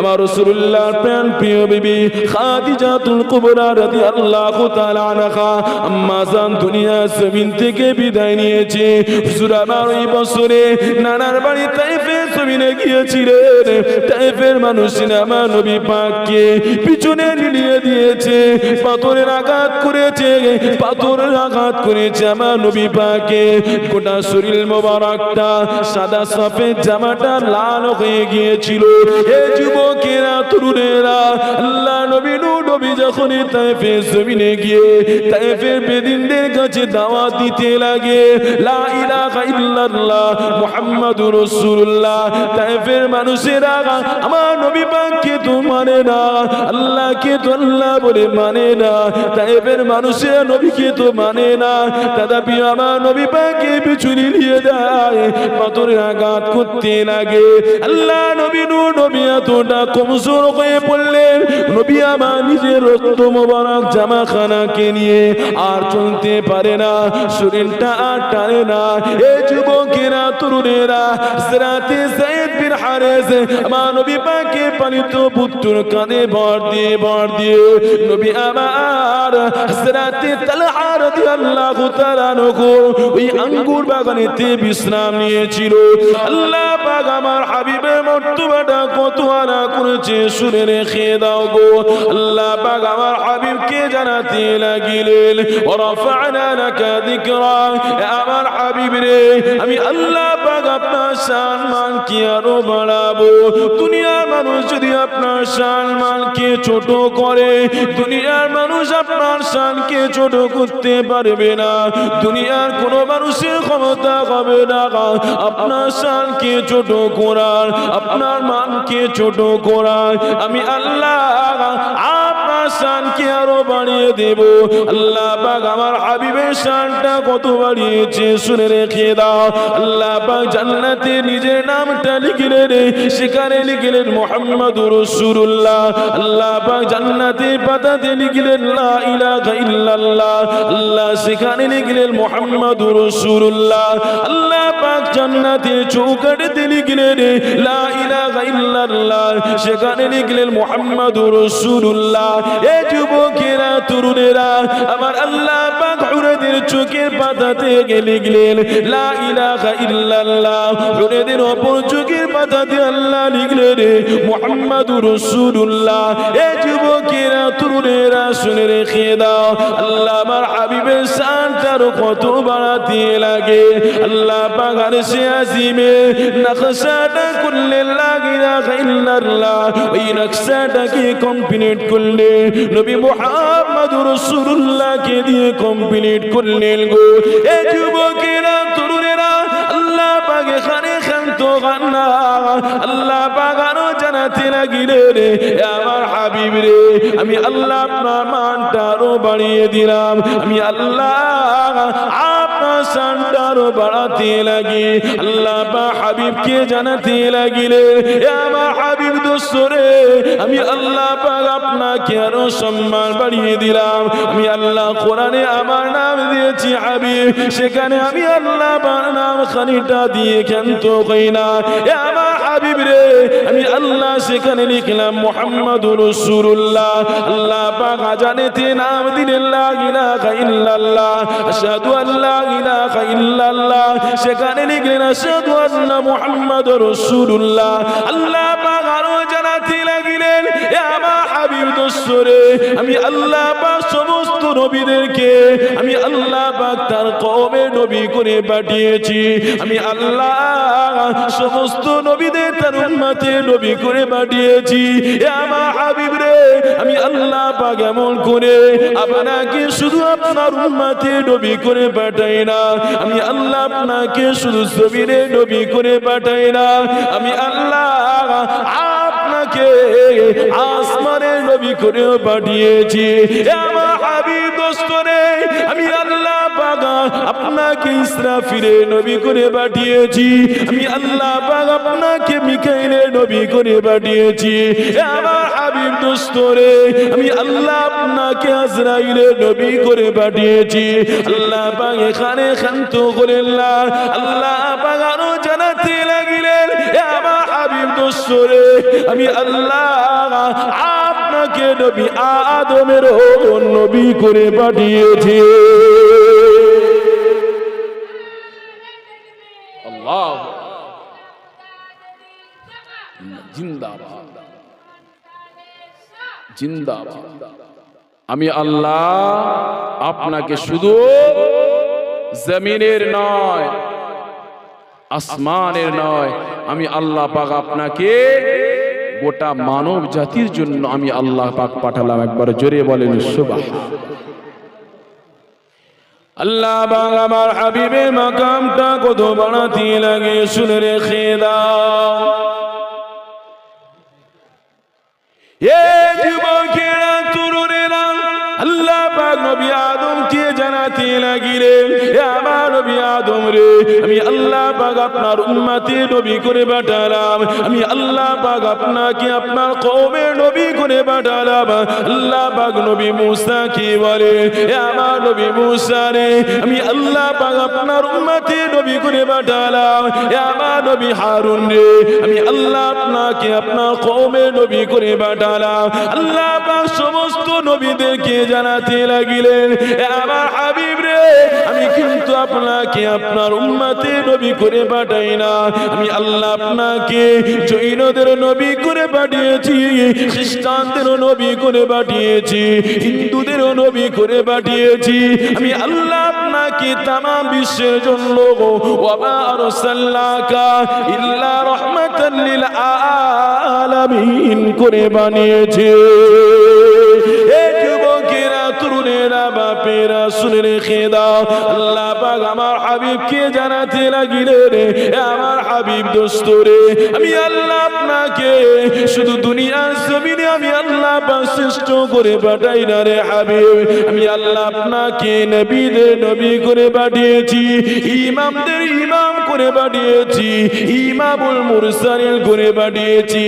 আমার রাসূলুল্লাহর প্রাণ প্রিয় বিবি খাদিজাতুল কুবরা রাদিয়াল্লাহু তাআলা আম্মা জান দুনিয়া জমিন থেকে বিদায় নিয়েছে। বছরে নানার বাড়ি তাইফে জমিনে গিয়েছিলেন। তাইফের আমার নবী পাককে পিছনে নিয়ে দিয়েছে। পাথরের আঘাত করেছে, পাথরের আঘাত করেছে আমার নবী পাকে গোটা শরীর মোবারকটা সাদা সফেদ জামাটা লাল হয়ে গিয়েছিল। এ যুবকেরা, তরুণেরা, আল্লাহ নবী নবী যখনই তাইফে জমিনে গিয়ে তাইফের বেদিনদের কাছে দাওয়াত দিতে লাগে, লা ইলাহা ইল্লাল্লাহ মুহাম্মাদুর রাসূলুল্লাহ, তাইফের মানুষেরা আমার নবী পাককে তো মানে না, আল্লাহকে তো আল্লাহ বলে মানে না, তাইফের মানুষেরা নবীকে তো মানে না, তথাপি আমার নবী পাককে পিছু নিয়ে দেয় পাথরের আঘাত করতে লাগে, আল্লাহ নবী নূর নবী এতটা কমজোর হয়ে পড়লেন। নবী আমার নিজের রক্ত মোবারক জামাখানাকে নিয়ে আর চলতে পারে না, শরীরটা আর টানে না। এই যুবকেরা, তরুণেরা, সিরাতে বিশ্রাম নিয়েছিল। আল্লাহ পাক আমার হাবিবের মর্তবাটা কত আনা করেছে, শুনে রেখে দাও গো। আল্লাহ পাক আমার হাবিবকে জানাতে লাগিলেন। ওরাফানা লাকা যিকরা। আমার হাবিব রে, আমি আল্লাহ পাক আপনার সম্মান কি আরও বাড়াবো। দুনিয়ার মানুষ যদি আপনার সম্মানকে ছোট করে দুনিয়ার মানুষ আপনার শানকে ছোট করতে পারবে না। দুনিয়ার কোন মানুষের ক্ষমতা হবে না। আপনার শানকে ছোট করার, আপনার মানকে ছোট করার আমি আল্লাহ আপনার শানকে আরও বাড়িয়ে দেব? আল্লাহ পাক আমার হাবিবের শানটা কত বাড়িয়েছে, শুনে রেখে দাও। আল্লাহ পাক জান্নাতে নিজের নামটা লিখলেন সেখানে লিখলেন মোহাম্মদুর রাসূলুল্লাহ। আল্লাহ পাক জান্নাতে পাতাতে লিখলেন লা ইলাহা ইল্লাল্লাহ। আল্লাহ সেখানে লিখলেন মোহাম্মদুর রাসূলুল্লাহ। আল্লাহ পাক জান্নাতে চৌকাটে লিখলেন লা ইলাহা ইল্লাল্লাহ। সেখানে লিখলেন মোহাম্মদুর রাসূলুল্লাহ। এ যুবকেরা, তরুণেরা, আমার আল্লাহ পাক হুরেদের চোখের পাতাতে লিখলেন, লা ইলাহা ইল্লাল্লাহ। হুরেদের অপর চোখের পাতাতে আল্লাহ লিখলেন, মোহাম্মদুর রাসূলুল্লাহ। এ যুবকেরা, তরুণেরা, শুনে রেখে দাও, আল্লাহ আমার হাবিবের শানটার কত বাড়াতে লাগে। আল্লাহ পাগার সে আজিমে, নকশাটা করলে লাগে না ইল্লাল্লাহ। ওই নকশাটাকে কমপ্লিট করলে নবী মুহাম্মদ রাসূলুল্লাহকে দিয়ে কমপ্লিট করলেন গো। যুবকেরা, তরুণেরা, আল্লাহ পাকে খানে আল্লাহ জানাতে রে আমার হাবিব রে, আমি আল্লাহ আপনার মানটা আরও বাড়িয়ে দিলাম। আমি আল্লাহ শানটা বাড়াতে লাগি। আল্লাহ পা হাবিবকে জানাতে লাগিলে হাবিব দোস্তরে, আমি আল্লাহ পাক আপনাকে আরও সম্মান বাড়িয়ে দিলাম। আমি আল্লাহ কোরআনে আমার নাম দিয়েছি হাবিব, সেখানে আমি আল্লাহ নাম খানিটা দিয়ে ক্ষান্ত হই না। আমার হাবিব রে, আমি আল্লাহ সেখানে লিখলাম মোহাম্মদ রাসূলুল্লাহ। আল্লাহ পাক আজানেতে নাম দিলেন, লা ইলাহা ইল্লাল্লাহ, আশহাদু ইলাহা ইল্লাল্লাহ। সেখানে লিখলেন, আশহাদু আন্না মুহাম্মাদুর রাসূলুল্লাহ। আল্লাহ হাবিব আমি আল্লাহ পাক সমস্ত নবীদেরকে, আমি আল্লাহ পাক তার কওমের নবী করে পাঠিয়েছি। আমি আল্লাহ সমস্ত নবীদের তার উম্মতে নবী করে পাঠিয়েছি। আমার হাবিব রে, আমি আল্লাহ পাক এমন করে আপনাকে শুধু আপনার উম্মতে নবী করে পাঠাই না। আমি আল্লাহ আপনাকে শুধু জমিনে নবী করে পাঠাই না। আমি আল্লাহ আপনাকে আসমানের নবী করে পাঠিয়েছি। আমার হাবিব দোস্তরে, আমি আল্লাহ পাগা আপনাকে ইসরাফিরে নবী করে পাঠিয়েছি। আমি আল্লাহ পাক আপনাকে মিকাইলে নবী করে পাঠিয়েছি। আমার হাবিব দোস্তরে, আমি আল্লাহ আপনাকে আজরাইলে নবী করে পাঠিয়েছি। আল্লাহ পাক এখানে শান্ত করেন আল্লাহ আরও জানাতে লাগিলেন দোসরে আমি আল্লাহ আপনাকে নবী আদমের নবী করে পাঠিয়েছি। আল্লাহ। আমি আল্লাহ আপনাকে শুধু জমিনের নয় আসমানের নয়, আমি আল্লাহ পাক আপনাকে গোটা মানব জাতির জন্য আমি আল্লাহ পাক পাঠালাম। একবার জোরে বলেন সুবাহ আল্লাহ পাক আমার হাবিবের মাকামটা কত বাড়াতে লাগে, শুনে রেখে দাও। এ নবী আদমকে জানাতে লাগিলেন? আমার নবী আদম রে, আমি আল্লাহ পাক আপনার উম্মতে নবী করে পাঠালাম। আমি আল্লাহ পাক আপনাকে আপনার কওমের নবী করে পাঠালাম। আল্লাহ পাক নবী মুসা কি বলে? আমার নবী মুসা রে, আমি আল্লাহ পাক আপনার উম্মতে নবী করে পাঠালাম। আমার নবী হারুন রে, আমি আল্লাহ আপনাকে আপনার কওমের নবী করে পাঠালাম। আল্লাহ পাক সমস্ত নবীদেরকে জানাতে লাগিলেন। এ আমার হাবিব রে, আমি কিন্তু আপনাকে আপনার উম্মতে নবী করে পাঠাই না। আমি আল্লাহ আপনাকে জৈনদের নবী করে পাঠিয়েছি, খ্রিস্টানদের নবী করে পাঠিয়েছি, হিন্দুদের নবী করে পাঠিয়েছি। আমি আল্লাহ আপনাকে তাম বিশ্বের জন্য লিল আলামিন করে বানিয়েছে। ইমাম করে পাঠিয়েছি ইমামুল মুরসালিন করে পাঠিয়েছি।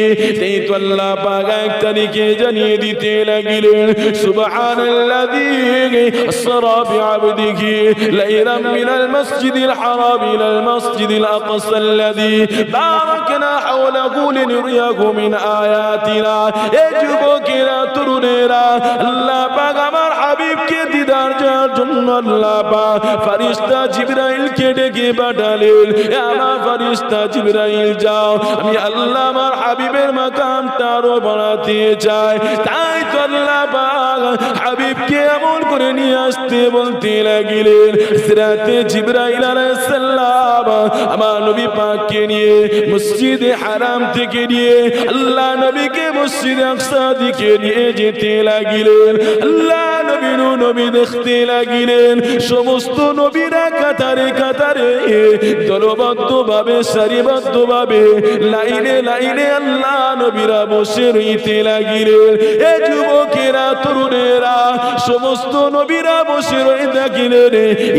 জানিয়ে দিতে লাগিলেন সুবহানাল্লাযী بتبليغ أسرى بعبده ليلا من المسجد الحرام إلى المسجد الأقصى الذي باركنا حوله لنريه من آياتنا يجب كلا ترنينا الله بغمر হাবিবকে দিদার যাওয়ার জন্য আল্লাহ পাক ফারিস্তা জিবরাইলকে ডেকে পাঠালেন। আমার ফারিস্তা জিবরাইল, যাও, আমি আল্লাহ আমার হাবিবের মাকামটা আরও বাড়াতে চাই। তাই তো আল্লাহ পাক হাবিবকে এমন করে নিয়ে আসতে বলতে লাগিলেন, সিরাতে জিবরাইল আলাইহিস সালাম আমার নবী পাককে নিয়ে মসজিদে হারাম থেকে নিয়ে আল্লাহ নবীকে মসজিদে আকসা দিকে নিয়ে যেতে লাগিলেন। আল্লাহ নবী নবী দেখতে লাগিলেন। সমস্ত নবীরা কাতারে কাতারে দলবদ্ধ ভাবে সারিবদ্ধ ভাবে লাইনে লাইনে আল্লাহ নবীরা বসে রইতে লাগিলেন। এ যুবকেরা, তরুণেরা, সমস্ত নবীরা বসে রয়ে থাকিলেন।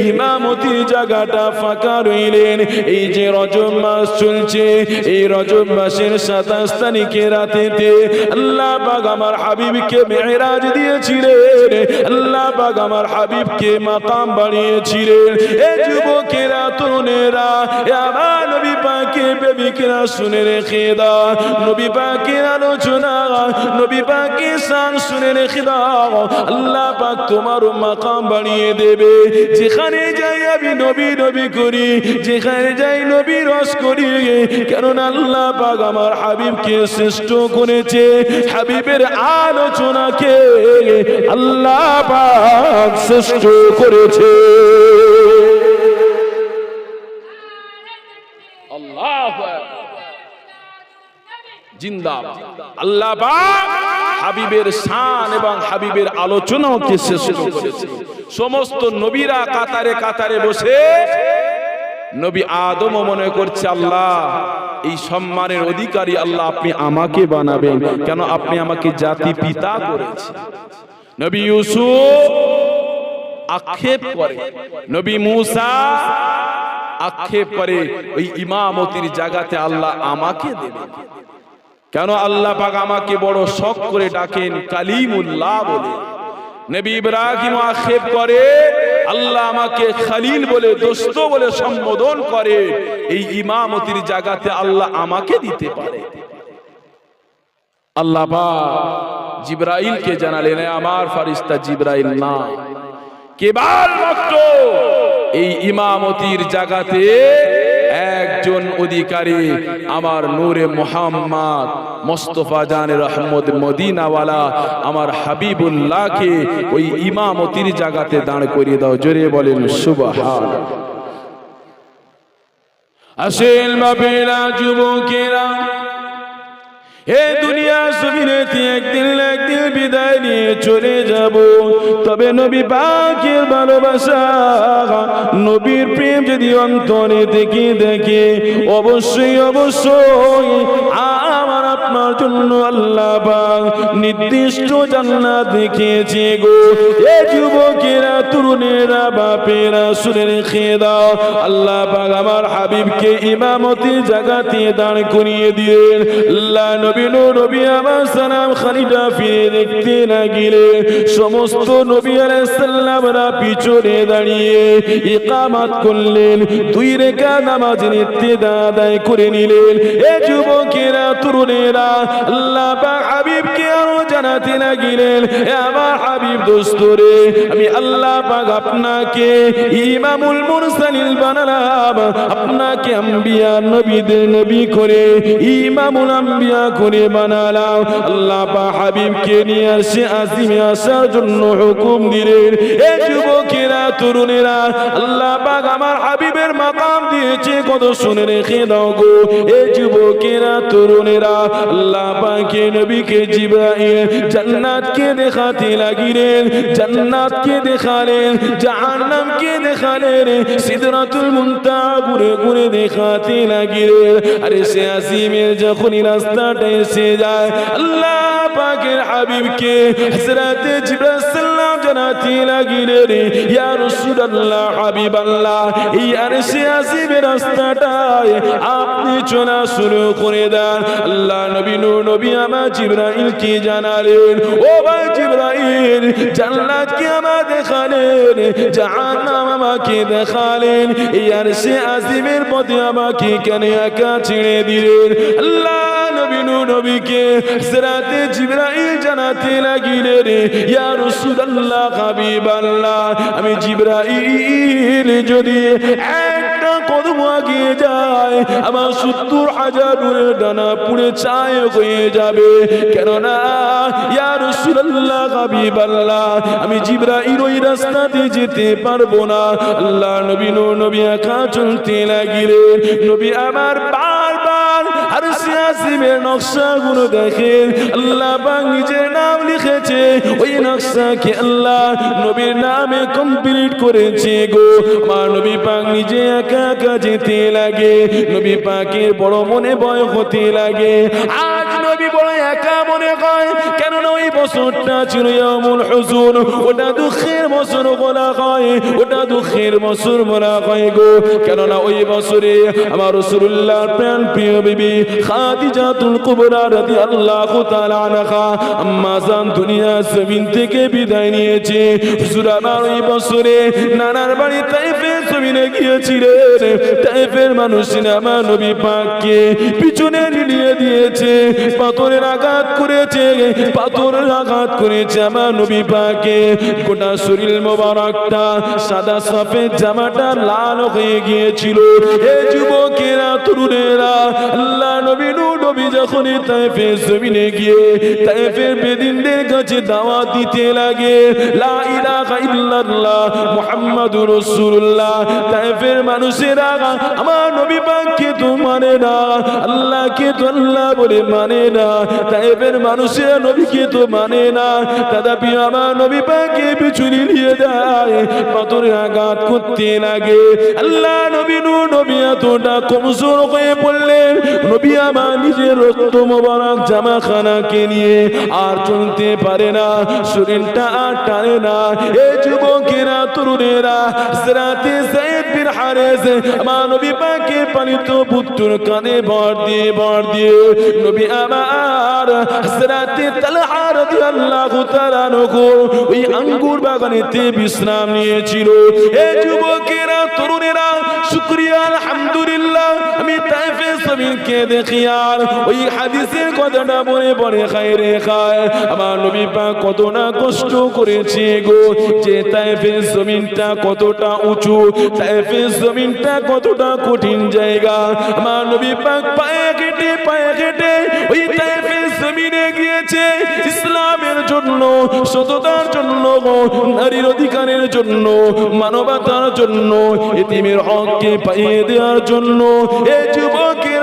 ইমামতি জায়গাটা ফাঁকা রইলেন। এই যে রজব মাস চলছে, এই রজব মাসের সাতাশ তারিখে রাতেতে আল্লাহ বাগ আমার হাবিবকে মেহরাজ দিয়েছিলেন। আল্লাহ বাগ আমার হাবিবকে মাকাম বাড়িয়েছিলেন এ যুবকেরা, তরুণেরা আমার নবী পাকে প্রেমিকেরা শুনে রেখে দাও। নবী পাকের আলোচনা, নবী পাকে শান শুনে রেখে দাও। আল্লাহ পাক তোমার মাকাম বাড়িয়ে দেবে। যেখানে যাই আমি নবী নবী করি। যেখানে যাই নবী রস করি। কেননা আল্লাহ পাক আমার হাবিবকে শ্রেষ্ঠ করেছে। হাবিবের আলোচনাকে আল্লাহ পাক শ্রেষ্ঠ করেছে। আল্লাহ জিন্দাবাদ। আল্লাহ পাক হাবিবের শান এবং হাবিবের আলোচনাকে শেষ করেছে। সমস্ত নবীরা কাতারে কাতারে বসে নবী আদমও মনে করছে আল্লাহ এই সম্মানের অধিকারী আল্লাহ আপনি আমাকে বানাবেন। কেন আপনি আমাকে জাতি পিতা করেছেন? নবী ইউসুফ আক্ষেপ করে। নবী মুসা আক্ষেপ করে, ওই ইমামতির জায়গাতে আল্লাহ আমাকে দেবেন কেন আল্লাহ পাক আমাকে বড় শখ করে ডাকেন? কালিমুল্লাহ বলে। নবী ইব্রাহিম আক্ষেপ করে, আল্লাহ আমাকে খালিল বলে, দোস্ত বলে সম্বোধন করে। এই ইমামতির জায়গাতে আল্লাহ আমাকে দিতে পারে। আল্লাহ জিব্রাইলকে জানালেন আমার ফারিস্তা জিব্রাইল না কেবলমাত্র এই ইমামতির জায়গাতে একজন অধিকারী আমার নূরে মোহাম্মদ মোস্তফা জানের রহমদ মদিনাওয়ালা আমার হাবিবুল্লাহকে ওই ইমামতির জায়গাতে দাঁড় করিয়ে দাও জোরে বলেন সুবহান আসেন বাপেরা যুবকেরা এ দুনিয়া জমিনেতে একদিন একদিন বিদায় নিয়ে চলে যাব? তবে নবী পাকের ভালোবাসা, নবীর প্রেম যদি অন্তরে দেখি দেখে, অবশ্যই অবশ্যই আমার আপনার জন্য আল্লাহ পাক নির্দিষ্ট জান্নাত দেখিয়েছে গো। এ যুবকেরা, তরুণেরা, বাপেরা শুনে রেখে দাও আল্লাহ পাক আমার হাবিবকে ইমামতি জায়গাতে দাঁড় করিয়ে দিলেন। আল্লাহ নবী আমার সালাম খালিদা ফিরে দেখতে না গেলে সমস্ত নবী আলাইসাল্লামরা পিছনে দাঁড়িয়ে ইকামাত করলেন। দুই রেখা নামাজ নিত্যা আদায় করে নিলেন। এ যুবকেরা, তরুণেরা আল্লাহ হাবিবকে আরও জানাতে লাগিলেন। আমার হাবিব দোস্তরে, আমি আল্লাহ পাক আপনাকে ইমামুল মুরসালিল বানালাম। আপনাকে আম্বিয়া নবীদের নবী করে, ইমামুল আম্বিয়া করে বানালাম। আল্লাহ পাক হাবিবকে নিয়ে আসে আসিমে আসার জন্য হুকুম দিলেন। এ যুবকেরা, তরুণেরা, আল্লাহ পাক আমার হাবিবের মাকাম দিয়েছে। কত শুনে রেখে দাও গো। এ যুবকেরা, তরুণেরা আল্লাহ পাকে নবীকে জিব্রাইল জান্নাতকে দেখাতে লাগিলেন, জান্নাতকে দেখালেন, জাহান্নামকে দেখালেন, সিদরাতুল মুনতাহা ঘুরে ঘুরে দেখাতে লাগিলেন। আরে সে আসিমের যখনই রাস্তাটা এসে যায়, আল্লাহ পাকের হাবিবকে হযরতে জিবরাইল জানাতে লাগিলেন ইয়া রাসূলুল্লাহ, হাবিবাল্লাহ, এই আরশে রাস্তাটায় আপনি চলা শুরু করে দেন। আল্লাহ নবী নূর নবী আমার জিব্রাইল কি জানালেন, ও ভাই জিব্রাইল, জান্নাত কি আমার দেখালেন, জাহান্নাম আমাকে দেখালেন, এই আরশে পথে আমাকে কেন একা ছেড়ে দিলেন? আল্লাহ সিরাতে জিব্রাইল জানাতে লাগিলেন ইয়া রাসূলুল্লাহ হাবিবাল্লাহ আমি জিব্রাইল যদি একটা কদম আগিয়ে যায়, আমার সত্তর হাজার ডানা পুড়ে ছায় হয়ে যাবে। কেননা, ইয়া রাসূলুল্লাহ হাবিবাল্লাহ আমি জিব্রাইল ওই রাস্তাতে যেতে পারব না। আল্লাহ নবী নবী একা চলতে লাগিলেন নবী আমার আর সিয়াসিমের নকশাগুলো দেখেন। আল্লাহ পাক নিজের নাম লিখেছে। ওই নকশাকে আল্লাহ নবীর নামে কমপ্লিট করেছে গো। আমার নবী পাক নিজে একা একা যেতে লাগে। নবী পাকের বড় মনে ভয় হতে লাগে। আজ নবী বড় একা মনে কেননা ওই বছরটা ছিল ইয়ামুল হুজুন ওটা দুঃখের বছর বলা হয়, ওটা দুঃখের বছর বলা হয় গো। কেননা ওই বছরে আমার রাসূলুল্লাহর প্রাণ প্রিয় বিবি খাদিজাতুল কুবরা রাদিয়াল্লাহু তাআলা আনহা আম্মা জান দুনিয়া জমিন থেকে বিদায় নিয়েছে। হুজুর, আমার ওই বছরে নানার বাড়ি তাইফে জমিনে গিয়েছিলেন তাইফের মানুষেরা আমার নবী পাককে পিছনে নিয়ে দিয়েছে, পাথরের আঘাত করেছে, পাথরের আঘাত করেছে আমার নবী পাকে গোটা শরীর মোবারকটা সাদা সফেদ জামাটা লাল হয়ে গিয়েছিল। এ যুবকেরা, তরুণেরা, আল্লাহ নবী নূর নবী যখনই তাইফে জমিনে গিয়ে তাইফের বেদিনদের কাছে দাওয়াত দিতে লাগে, লা ইলাহা ইল্লাল্লাহ, মুহাম্মাদুর রাসূলুল্লাহ তাইফের মানুষেরা আমার নবী পাককে তো মানে না, আল্লাহকে তো আল্লাহ বলে মানে না তাইফের মানুষেরা নবীকে তো মানে না। তথাপি আমার নবী পাককে পিছুনি নিয়ে যায়, পাথরে আঘাত করতে লাগে। আল্লাহ নবী নূর, নবী এতটা কমজোর হয়ে পড়লেন। নবী আমার নিজের রক্ত মোবারক জামাখানাকে নিয়ে আর চলতে পারে না, শরীরটা আর টানে না। এই যুবকেরা, তরুণেরা, সিরাতে সাইদ বিন হারেস আমার পাকে পালিত পুত্র কানে বর দিয়ে বর দিয়ে নবী আমার হযরতে তালহা রাদিয়াল্লাহু তাআলা নকু ওই আঙ্গুর বাগানেতে বিশ্রাম নিয়েছিল। এই যুবকেরা, তরুণেরা, শুকরিয়া, আলহামদুলিল্লাহ, আমি তাইফে জমিনকে দেখি আর ওই হাদিসের কথাটা মনে পড়ে খায় খায়। আমার নবী পাক কত না কষ্ট করেছে গো, যে তাইফের জমিনটা কতটা উঁচু, তাইফের জমিনটা কতটা কঠিন জায়গা। আমার নবী পাক পায়ে কেটে পায়ে কেটে ওই তাইফের জমিনে গিয়েছে। ইসলামের জন্য, সততার জন্য নারীর অধিকারের জন্য, মানবতার জন্য, এতিমের হককে পাইয়ে দেওয়ার জন্য এই যুবকেরা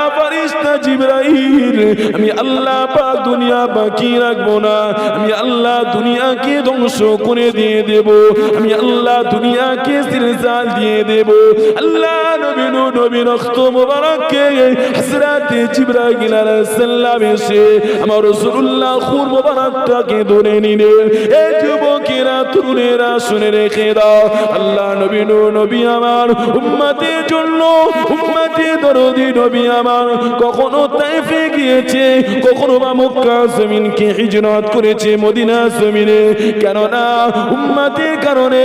ফেরেশতা জিবরাইল। আমি আল্লাহ পাক দুনিয়া বাকি রাখব না। আমি আল্লাহ দুনিয়াকে ধ্বংস করে দিয়ে দেব। আমি আল্লাহ দুনিয়াকে সিলসাল দিয়ে দেব। আল্লাহ নবী নবী রক্ত মোবারককে হযরতে জিবরাইল আলাইহিস সালাম এসে আমার রাসূলুল্লাহ খুর মোবারকটাকে ধরে নিলেন এই যুবকেরা, তরুণেরা, শুনে রেখে দাও। আল্লাহ নবী নবী আমার উম্মতের জন্য উম্মতে দরদি নবী আমার কখনো তাইফে গিয়েছে, কখনো বা মক্কা জমিনকে হিজরত করেছে, মদিনা জমিনে। কেননা উম্মতের কারণে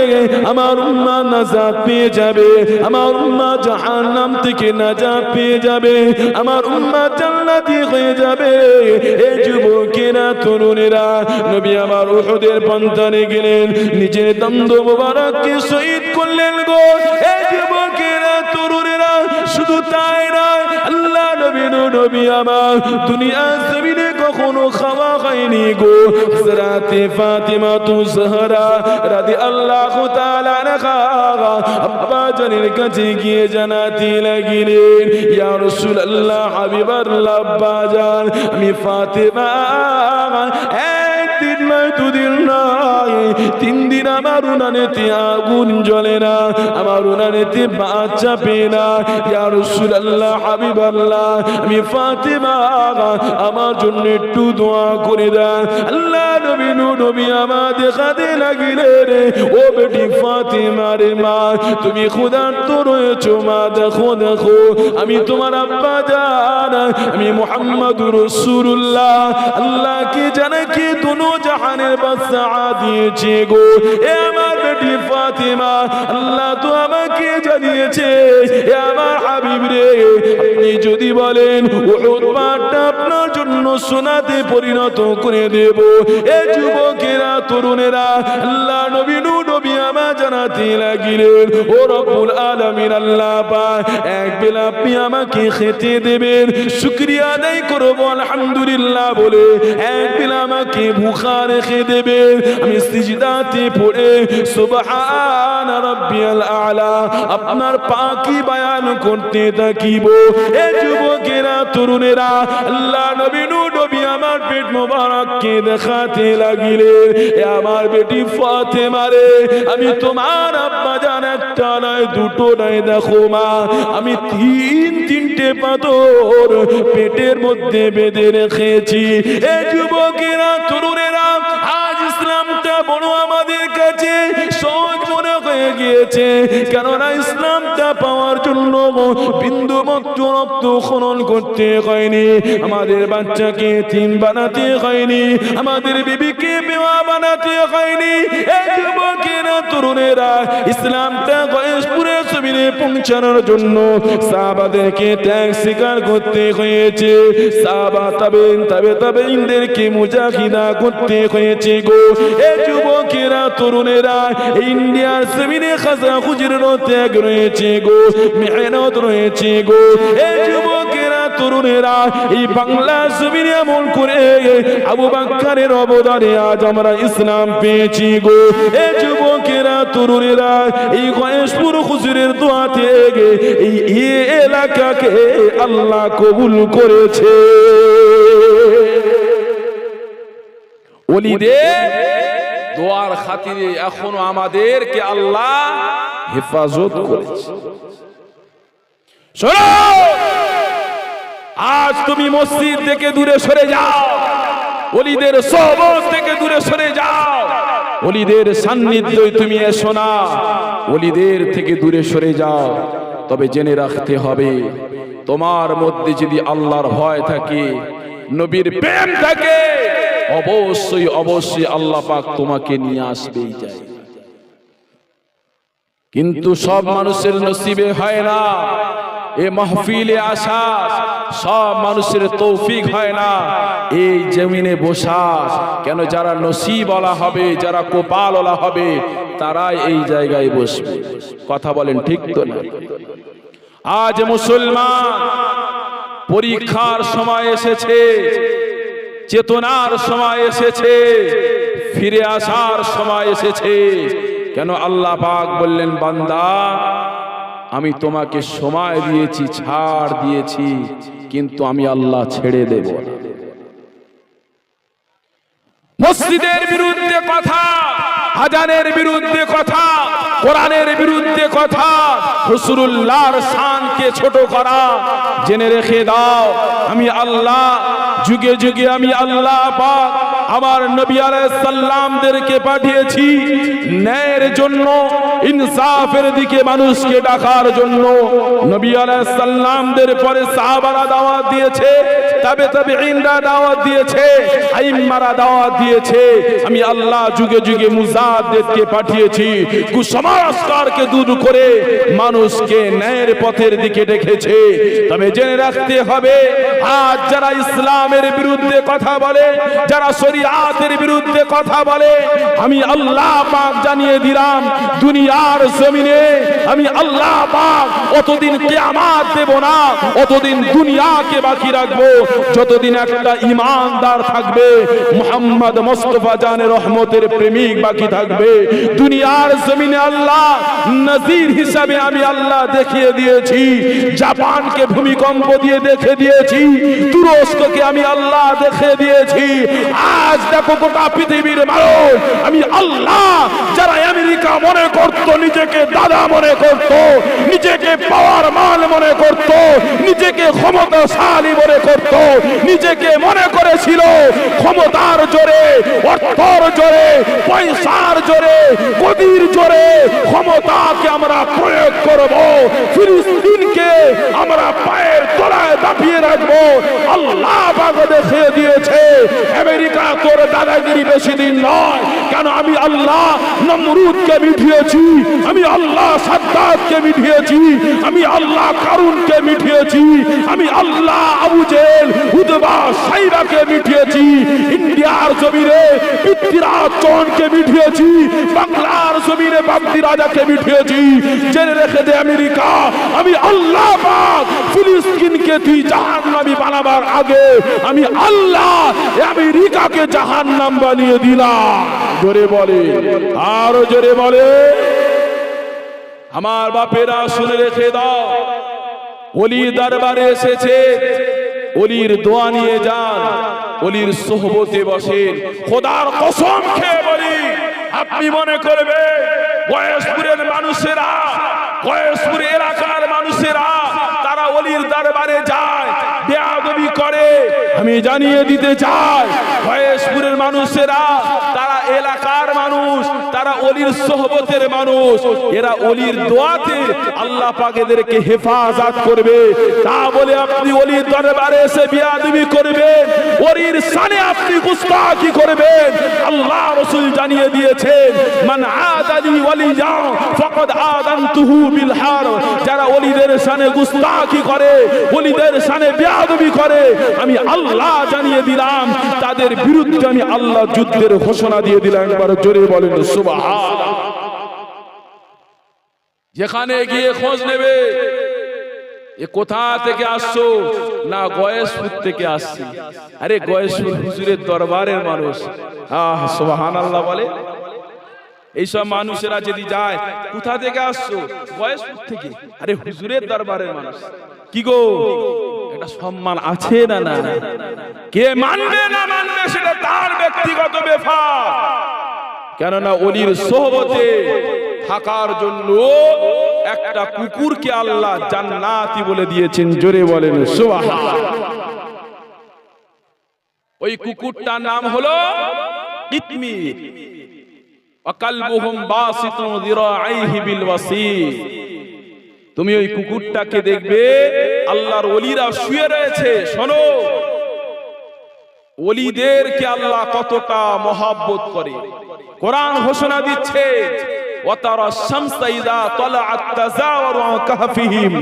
আমার উম্মা নাজাত পেয়ে যাবে, আমার উম্মা জাহান্নাম থেকে নাজাত পেয়ে যাবে, আমার উম্মা জান্নাতি হয়ে যাবে। এই যুবকেরা তরুণেরা, নবী আমার উহুদের পন্থানে গেলেন, নিজের দন্দ মোবারককে শহীদ করলেন গো। এই যুবকেরা তরুণেরা শুধু তাই নয়, আল্লাহ নবী নবী আমার দুনিয়া জমিনে কখনো খাওয়া খায়নি গো। হযরতে ফাতিমা তু রাদিয়াল্লাহু তাআলা আনহা, আব্বা কাছে গিয়ে জানাতে লাগিলেন। জান, আমি ফাতিমা নয়, দুদিন নয় তিন দিন আমার উনানেতে আগুন জ্বলে না, আমার উনানেতে বাচ্চা পেয়ে না। ইয়া রাসূলুল্লাহ, হাবিবাল্লাহ, আমি ফাতিমা, আমার জন্য একটু দোয়া করে দেন। আল্লাহ নবী নূর নবী আমার দেখাতে লাগিলে রে। ও বেটি ফাতিমা রে মা, তুমি ক্ষুধার্ত রয়েছো, মা, দেখো দেখো। আমি তোমার আব্বা জান, আমি মুহাম্মদুর রাসূলুল্লাহ। আল্লাহকে জানে কি দুনো জাহানের বাদশা দিয়েছে গো। এ আমার বেটি ফাতিমা, আল্লাহ তো আমাকে জানিয়েছে, এ আমার হাবিব রে। আপনি যদি বলেন পাহাড়টা আপনার জন্য সোনাতে পরিণত করে দেব। এ যুবকেরা তরুণেরা আল্লাহ নবী নবী আমা জানাতে লাগিলেন। ও রব্বুল আলামিন, আল্লাহ পাক, এক বেলা আপনি আমাকে খেতে দেবেন। শুকরিয়া আদায় করব, আলহামদুলিল্লাহ বলে এক বেলা আমাকে ভুখা রেখে দেবেন। আমি সিজদাতে পড়ে, সুবহান রাব্বিয়াল আলা, আপনার পাকি বায়ান করতে থাকিব। এ যুবকেরা, তরুণেরা, আল্লাহ নবী নূর নবী আমার পেট মোবারককে দেখাতে লাগিলেন। এ আমার বেটি ফাতেমা রে আমি তোমার আব্বা জান একটা দুটো দেখো মা। আমি তিন, তিনটে পাথর পেটের মধ্যে বেঁধে রেখেছি। এ যুবকেরা, তরুণেরা, আজ ইসলামটা বড় আমাদের কাছে সহজ মনে হয়ে গিয়েছে। কেননা ইসলামটা পাওয়ার জন্য বিন্দু রক্ত খনন করতে হয়নি। আমাদের বাচ্চাকে তিন বানাতে হয়নি। আমাদের বিবিকে বেওয়া বানাতে হয়নি। এই যুবকেরা তরুণেরা ইসলামটা গয়েশপুরের জমিনে পৌঁছানোর জন্য সাহাবাদেরকে ত্যাগ স্বীকার করতে হয়েছে। সাহাবা তাবেন তবে তবে ইন্দেরকে মুজাহিদা করতে হয়েছে গো। এ যুবকেরা, তরুণেরা, ইন্ডিয়ার জমিনে খাজা খুজির ত্যাগ রয়েছে গো, মেহনত রয়েছে গো। এ যুবকেরা তরুণেরা এই বাংলা জমিনে আমল করে আবু বাক্কারের অবদানে আজ আমরা ইসলাম পেয়েছি গো। এ যুবকেরা তরুণেরা এই গয়েশপুর হুজুরের দোয়াতে এই এই এলাকাকে আল্লাহ কবুল করেছে। দোয়ার খাতিরে এখনও আমাদেরকে আল্লাহ হেফাজত করেছে। শোনো! আজ তুমি মসজিদ থেকে দূরে সরে যাও। অলিদের সহবত থেকে দূরে সরে যাও। অলিদের সান্নিধ্যই তুমি এসো না। অলিদের থেকে দূরে সরে যাও। তবে জেনে রাখতে হবে, তোমার মধ্যে যদি আল্লাহর ভয় থাকে, নবীর প্রেম থাকে, অবশ্যই অবশ্যই আল্লাহ পাক তোমাকে নিয়ে আসবেই যায় কিন্তু সব মানুষের নসিবে হয় না। এ মাহফিলে আসা সব মানুষের তৌফিক হয় না। এই জমিনে বসা, কেন যারা নসিব বলা হবে, যারা কোপাল বলা হবে, তারাই এই জায়গায় বসবে। কথা বলেন ঠিক তো না? আজ মুসলমান পরীক্ষার সময় এসেছে, চেতনার সময় এসেছে, ফিরে আসার সময় এসেছে। কেন আল্লাহ পাক বললেন, বান্দা আমি তোমাকে সময় দিয়েছি, ছাড় দিয়েছি, কিন্তু আমি আল্লাহ ছেড়ে দেব মসজিদের বিরুদ্ধে কথা আজানের বিরুদ্ধে কথা, কোরআনের বিরুদ্ধে কথা রসুল্লাহর শানকে ছোট করা, জেনে রেখে দাও, আমি আল্লাহ, যুগে যুগে আমি আল্লাহ পাক আমার নবী সাল্লামদেরকে পাঠিয়েছি ন্যায়ের জন্য, ইনসাফের দিকে মানুষকে ডাকার জন্য। নবী সাল্লামদের পরে সাহাবারা দাওয়াত দিয়েছে, তবে তবে ইনরা দাওয়াত দিয়েছে আইম্মারা দাওয়াত দিয়েছে। আমি আল্লাহ যুগে যুগে মুজাদ্দেদকে পাঠিয়েছি কুসংস্কারকে দূর করে মানুষকে ন্যায়ের পথের দিকে ডেকেছে তবে জেনে রাখতে হবে, আজ যারা ইসলামের বিরুদ্ধে কথা বলে, যারা শরিয়াতের বিরুদ্ধে কথা বলে। আমি আল্লাহ পাক জানিয়ে দিলাম, দুনিয়ার জমিনে আমি আল্লাহ পাক অতদিন কিয়ামত দেব না, অতদিন দুনিয়াকে বাকি রাখব। যতদিন একটা ইমানদার থাকবে, মোহাম্মদ মোস্তফা জানের রহমতের প্রেমিক বাকি থাকবে। দুনিয়ার জমিনে আল্লাহ নজির হিসাবে আমি আল্লাহ দেখিয়ে দিয়েছি, জাপানকে ভূমিকম্প দিয়ে দেখে দিয়েছি, তুরস্ককে আমি আল্লাহ দেখে দিয়েছি আজ দেখো গোটা পৃথিবীর মানুষ। আমি আল্লাহ যারা আমেরিকা মনে করত, নিজেকে দাদা মনে করত, নিজেকে পাওয়ার মান মনে করত, নিজেকে ক্ষমতাশালী মনে করত, নিজেকে মনে করেছিল ক্ষমতার জোরে, অর্থর জোরে, পয়সার জোরে, গদির জোরে ক্ষমতাকে আমরা প্রয়োগ করব। ফিলিস্তিনকে আমরা পায়ের দাপিয়ে রাখব। আল্লাহ দেখিয়ে দিয়েছে। আমেরিকা তোর দাদাগিরি বেশি দিন নয়, কেন আমি আল্লাহ নমরুদকে মিঠিয়েছি? আমি আল্লাহ সাদ্দাতকে মিঠিয়েছি। আমি আল্লাহ কারুনকে মিঠিয়েছি। আমি আল্লাহ আবু জেল উদবা সাইবাকে মিঠিয়েছি। ইন্ডিয়ার জমিনে পৃথ্বীরাজ চৌহানকে মিঠিয়েছি। বাংলার জমিনে বাগদি রাজাকে মিঠিয়েছি। জেনে রেখে দে আমেরিকা, আমি আল্লাহ পাক তুই জাহান্নামী বানাবার আগে আমি আল্লাহ আমেরিকাকে জাহান্নাম বানিয়ে দিলাম। জোরে বলে, আরও জোরে বলে। আমার বাপেরা শুনে রেখে দাও দরবারে এসেছে, অলির দোয়া নিয়ে যান, অলির সোহবতে বসেন। খোদার কসম খেয়ে বলি, আপনি মনে করবে বয়সপুরের মানুষেরা, বয়সপুর এলাকার মানুষেরা আমি জানিয়ে দিতে চাই মানুষেরা তারা এলাকার মানুষ তারা অলির সোহবতের মানুষ। এরা অলির দোয়াতে আল্লাহ পাক এদেরকে হেফাজত করবে। তা বলে আপনি অলির দরবারে এসে বিয়াদবি করবেন, অলির সানে আপনি গুস্তাখি করবেন। আল্লাহ রসুল জানিয়ে দিয়েছেন, মান আদালি ওয়ালিয়া ফাকাদ আদানতুহু বিল হার। যারা অলিদের সানে গুস্তাখি করে, অলিদের সানে বিয়াদবি করে, আমি আল্লাহ জানিয়ে দিলাম, তাদের বিরুদ্ধে আমি আল্লাহ যুদ্ধের ঘোষণা দিয়ে দিলাম। একবার জোরে বলেন সুবহান যেখানে গিয়ে খোঁজ নেবে, এ কোথা থেকে আসছো? না গয়েশপুর থেকে আসছি। আরে গয়েশপুর হুজুরের দরবারের মানুষ। আহ সুবহান আল্লাহ বলে। এইসব মানুষেরা যদি যায়, কোথা থেকে আসছো? গয়েশপুর থেকে। আরে হুজুরের দরবারের মানুষ। কি গো? একটা সম্মান আছে না না কে মানবে না মানবে, সেটা তার ব্যক্তিগত ব্যাপার। কেননা অলির সোহবতে থাকার জন্য একটা কুকুরকে আল্লাহ জান্নাতি বলে দিয়েছেন, জোরে বলেন ওই কুকুরটার নাম হলো তুমি ওই কুকুরটাকে দেখবে, আল্লাহর অলিরা শুয়ে রয়েছে, শোনো। ওলিদেরকে আল্লাহ কতটা মহাব্বত করে কোরআন ঘোষণা দিচ্ছে وترى الشمس إذا طلعت تزاور عن كهفهم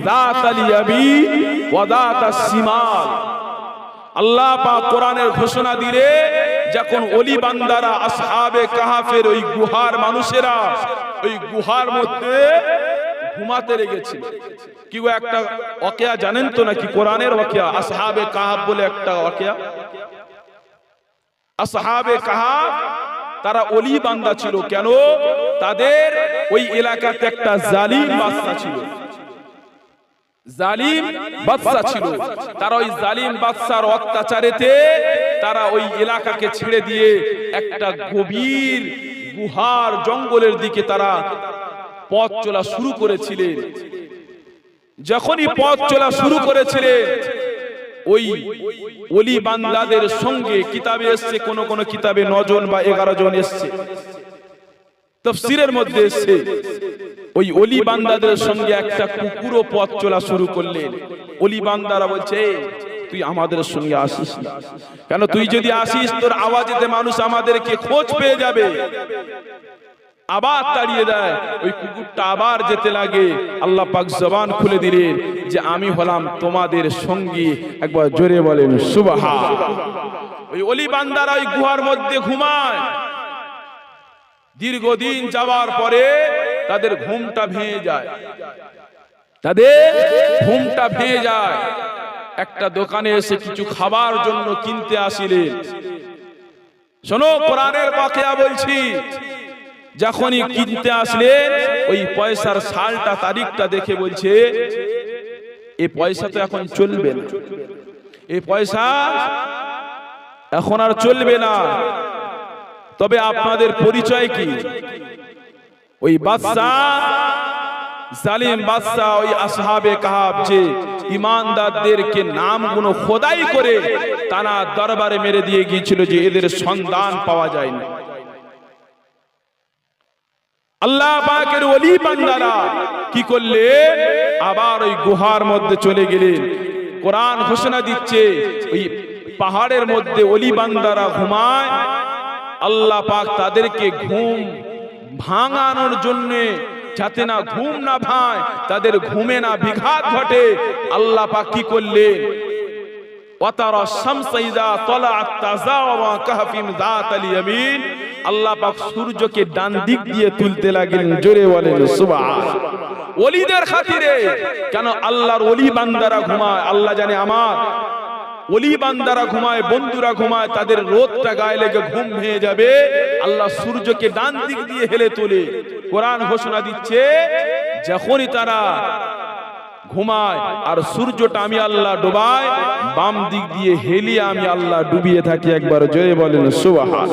ذات اليمين وذات الشمال আল্লাহ পাক কোরআনের ঘোষণা দিলে যখন অলি বান্দারা আসহাবে কাহাফের ওই গুহার মানুষেরা ওই গুহার মধ্যে ঘুমাতে লেগেছিল কি একটা ওয়াকিয়া জানেন তো নাকি? কোরআনের ওয়াকিয়া। আসহাবে কাহাফ বলে একটা ওয়াকিয়া। আসহাবে কাহাফ তারা অলি বান্দা ছিল। কেন? তাদের ওই এলাকাতে একটা জালিম বাদশা ছিল। জালিম বাদশা ছিল। তারা ওই জালিম বাদশার অত্যাচারেতে তারা ওই এলাকাকে ছেড়ে দিয়ে একটা গভীর গুহার জঙ্গলের দিকে তারা পথ চলা শুরু করেছিলেন যখনই পথ চলা শুরু করেছিলেন ওই অলি বান্দাদের সঙ্গে কিতাবে এসছে, কোন কোন কিতাবে নজন বা এগারো জন এসছে। তফসিরের মধ্যে এসছে, ওই অলি বান্দাদের সঙ্গে একটা কুকুরও পথ চলা শুরু করলেন অলি বান্দারা বলছে তুই আমাদের সঙ্গে আসিস না। কেন, তুই যদি আসিস, তোর আওয়াজেতে মানুষ আমাদেরকে খোঁজ পেয়ে যাবে। আবার তাড়িয়ে দেয়। ওই কুকুরটা আবার যেতে লাগে। আল্লাহ পাক জবান খুলে দিলেন যে আমি হলাম তোমাদের সঙ্গী। একবার জোরে বলেন সুবাহা ওই অলি বান্দারা ওই গুহার মধ্যে ঘুমায়। দীর্ঘদিন যাওয়ার পরে তাদের ঘুমটা ভেঙে যায়। তাদের ঘুমটা ভেঙে যায়। একটা দোকানে এসে কিছু খাবার জন্য কিনতে আসিলেন। শোনো, কোরআনের বাকিয়া বলছি যখনই কিনতে আসলেন ওই পয়সার সালটা তারিখটা দেখে বলছে এ পয়সা তো এখন চলবে না। এই পয়সা এখন আর চলবে না। তবে আপনাদের পরিচয় কি? ওই বাদশা জালিম বাদশা ওই আসহাবে কাহাব যে ইমানদারদেরকে নামগুলো খোদাই করে তারা দরবারে মেরে দিয়ে গিয়েছিল যে এদের সন্ধান পাওয়া যায়নি আল্লাহ পাকের ওলি বান্দারা কি করলে? আবার ওই গুহার মধ্যে চলে গেলেন কোরআন ঘোষণা দিচ্ছে, ওই পাহাড়ের মধ্যে ওলি বান্দারা ঘুমায়। আল্লাহ পাক তাদেরকে ঘুম ভাঙানোর জন্য যাতে না ঘুম না ভাঙয়, তাদের ঘুমে না বিঘাত ঘটে। আল্লাহ পাক কি ওয়াতারা শামসা ইযা তালাআত তাযাওয়া কাহফিম যাতাল ইয়ামিন। আল্লাহ পাক সূর্যকে ডান দিক দিয়ে তুলতে লাগলেন জোরে বলেন সুবহান ওলিদের খাতিরে কেন আল্লাহর ওলি বান্দারা ঘুমায়? আল্লাহ জানে আমার। ওলি বান্দারা ঘুমায় বন্ধুরা ঘুমায় তাদের রোদটা গায়ে লেগে ঘুম ভেঙে যাবে। আল্লাহ সূর্যকে ডান দিক দিয়ে হেলে তোলে। কোরআন ঘোষণা দিচ্ছে যখনই তারা ঘুমায় আর সূর্যটা আমি আল্লাহ ডোবাই বাম দিক দিয়ে হেলিয়ে আমি আল্লাহ ডুবিয়ে থাকি একবার জয় বলেন সুবহান